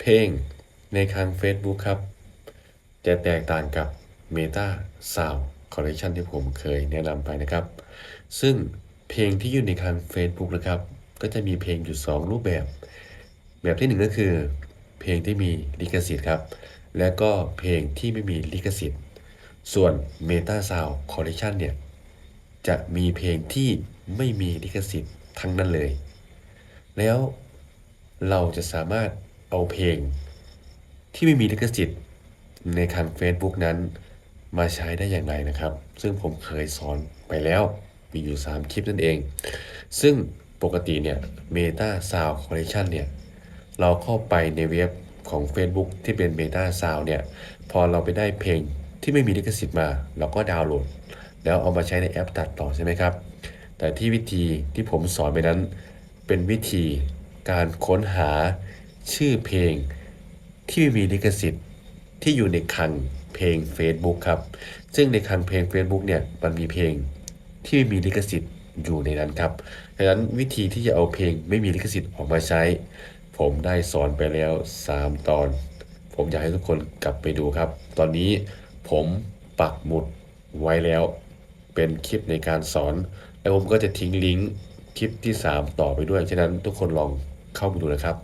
เพลงในทาง Facebook ครับ จะแตกต่างกับ Meta Sound Collection ที่ผมเคยแนะนำไปนะครับ ซึ่งเพลงที่อยู่ในทาง Facebook นะครับ ก็จะมีเพลงอยู่ 2 รูปแบบ แบบที่หนึ่งก็คือ เพลงที่มีลิขสิทธิ์ครับ และก็เพลงที่ไม่มีลิขสิทธิ์ ส่วน Meta Sound Collection เนี่ย จะมีเพลงที่ไม่มีลิขสิทธิ์ทั้งนั้นเลย แล้วเราจะสามารถ เอาเพลง ที่ไม่มีลิขสิทธิ์ในทาง Facebook นั้นมาใช้ได้อย่างไรนะครับ ซึ่งผมเคยสอนไปแล้วมีอยู่ 3 คลิปนั่นเอง ซึ่งปกติเนี่ย Meta Sound Collection เนี่ย เราเข้าไปในเว็บของ Facebook ที่เป็น Meta Sound เนี่ย พอเราไปได้เพลงที่ไม่มีลิขสิทธิ์มา เราก็ดาวน์โหลด แล้วเอามาใช้ในแอปตัดต่อใช่ไหมครับ แต่ที่วิธีที่ผมสอนไปนั้น เป็นวิธีการค้นหา ชื่อเพลงที่ไม่มีลิขสิทธิ์ที่อยู่ในคังเพลง Facebook ครับ ซึ่งในคังเพลง Facebook เนี่ยมันมีเพลงที่ไม่มีลิขสิทธิ์อยู่ในนั้นครับดังนั้นวิธีที่จะเอาเพลงไม่มีลิขสิทธิ์ออกมาใช้ ผมได้สอนไปแล้ว 3 ตอน ผมอยากให้ทุกคนกลับไปดูครับ ตอนนี้ผมปักหมุดไว้แล้ว เป็นคลิปในการสอน แล้วผมก็จะทิ้งลิงก์คลิปที่ 3 ต่อไปด้วย ฉะนั้นทุกคนลองเข้าไปดูนะครับ